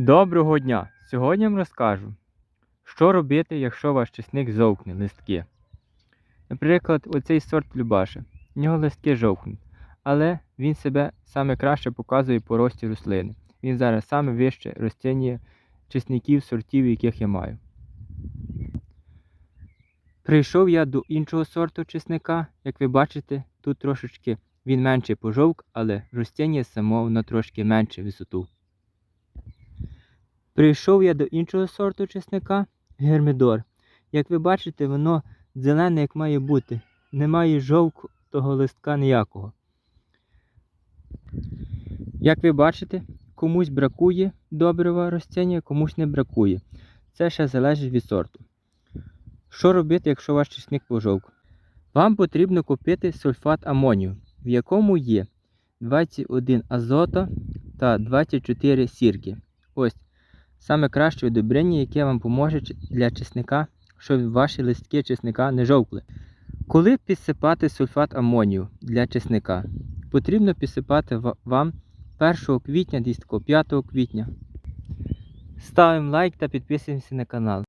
Доброго дня! Сьогодні вам розкажу, що робити, якщо ваш чесник жовкне листки. Наприклад, оцей сорт Любаша. В нього листки жовкнуть, але він себе саме краще показує по рості рослини. Він зараз саме вище розцінює чесників сортів, яких я маю. Прийшов я до іншого сорту чесника. Як ви бачите, тут трошечки він менше пожовк, але розцінює само на трошки менше висоту. Прийшов я до іншого сорту чесника гермідор. Як ви бачите, воно зелене, як має бути. Немає жовтого листка ніякого. Як ви бачите, комусь бракує добрива розцінює, комусь не бракує. Це ще залежить від сорту. Що робити, якщо ваш чесник пожовк? Вам потрібно купити сульфат амонію, в якому є 21 азота та 24 сірки. Ось саме краще удобрення, яке вам поможе для чесника, щоб ваші листки чесника не жовкли. Коли підсипати сульфат амонію для чесника? Потрібно підсипати вам 1 квітня, десь 5 квітня. Ставимо лайк та підписуємося на канал.